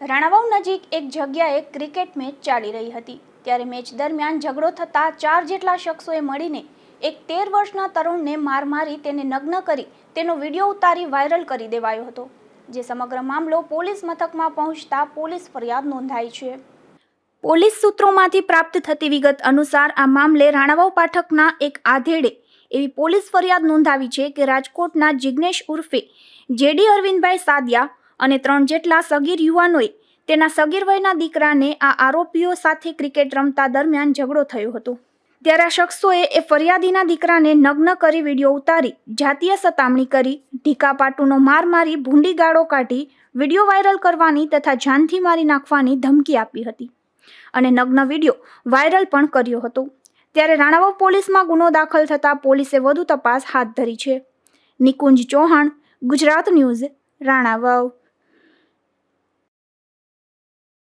રાણાવાવ નજીક એક જગ્યાએ ક્રિકેટ મેચ ચાલી રહી હતી. ત્યારે મેચ દરમિયાન ઝઘડો થતાં ચાર જેટલા શખ્સોએ મળીને એક તેર વર્ષના તરુણને માર મારી તેને નગ્ન કરી તેનો વીડિયો ઉતારી વાયરલ કરી દેવાયો હતો, જે સમગ્ર મામલો પોલીસ મથકમાં પહોંચતા પોલીસ ફરિયાદ નોંધાઈ છે. પોલીસ સૂત્રોમાંથી પ્રાપ્ત થતી વિગત અનુસાર આ મામલે રાણાવાવ પાઠકના એક આધેડે એવી પોલીસ ફરિયાદ નોંધાવી છે કે રાજકોટના જિગ્નેશ ઉર્ફે જેડી અરવિંદભાઈ સાદિયા અને ત્રણ જેટલા સગીર યુવાનોએ તેના સગીર વયના દીકરાને આ આરોપીઓ સાથે ક્રિકેટ રમતા દરમિયાન ઝઘડો થયો હતો. ત્યારે આ શખ્સોએ એ ફરિયાદીના દીકરાને નગ્ન કરી વીડિયો ઉતારી, જાતીય સતામણી કરી, ઢીકા પાટુનો માર મારી, ભૂંડી ગાળો કાઢી, વીડિયો વાયરલ કરવાની તથા જાનથી મારી નાખવાની ધમકી આપી હતી. અને નગ્ન વીડિયો વાયરલ પણ કર્યો હતો. ત્યારે રાણાવાવ પોલીસમાં ગુનો દાખલ થતાં પોલીસે વધુ તપાસ હાથ ધરી છે. નિકુંજ ચૌહાણ, ગુજરાત ન્યૂઝ, રાણાવાવ.